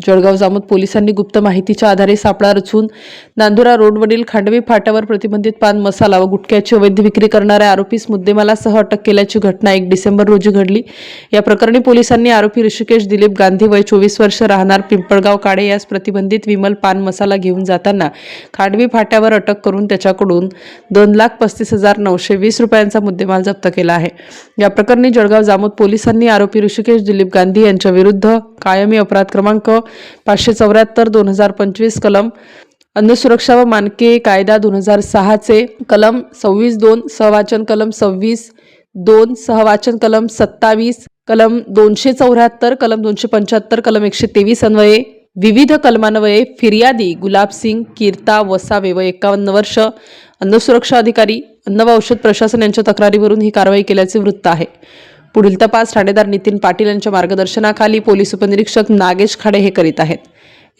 Jalgaon Jamod पोलिसांनी गुप्त माहितीच्या आधारे सापळा रचून नांदुरा रोडवरील खांडवी फाट्यावर प्रतिबंधित पान मसाला व गुटख्याची अवैध विक्री करणाऱ्या आरोपीस मुद्देमालासह अटक केल्याची घटना एक डिसेंबर रोजी घडली. या प्रकरणी पोलिसांनी आरोपी ऋषिकेश दिलीप गांधी वय चोवीस वर्ष राहणार पिंपळगाव काडे यास प्रतिबंधित विमल पान मसाला घेऊन जाताना खांडवी फाट्यावर अटक करून त्याच्याकडून दोन लाख पस्तीस हजार नऊशे वीस रुपयांचा मुद्देमाल जप्त केला आहे. या प्रकरणी जळगाव जामोद पोलिसांनी आरोपी ऋषिकेश दिलीप गांधी यांच्या विरुद्ध कायमी अपराध क्रमांक पाचशे चौऱ्याहत्तर दोन हजार पंचवीस कलम. अन्न सुरक्षा व मानके कायदा दोन हजार सहाचे कलम. सव्वीस दोन सहवाचन कलम. सव्वीस दोन सहवाचन कलम. सत्तावीस कलम. दोनशे चौऱ्याहत्तर कलम. दोनशे पंच्याहत्तर कलम. एकशे तेवीस अन्वये. विविध कलमान्वये. फिर्यादी. गुलाब सिंग कीर्ता वसावे व एकावन्न वर्ष. अन्न सुरक्षा अधिकारी अन्न व औषध प्रशासन यांच्या तक्रारीवरून ही कारवाई केल्याचे वृत्त आहे. पुढील तपास ठाणेदार नितीन पाटील यांच्या मार्गदर्शनाखाली पोलीस उपनिरीक्षक नागेश खाडे हे करीत आहेत.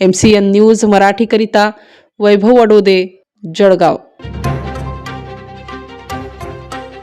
एम सी एन न्यूज मराठीकरिता वैभव वडोदे जळगाव.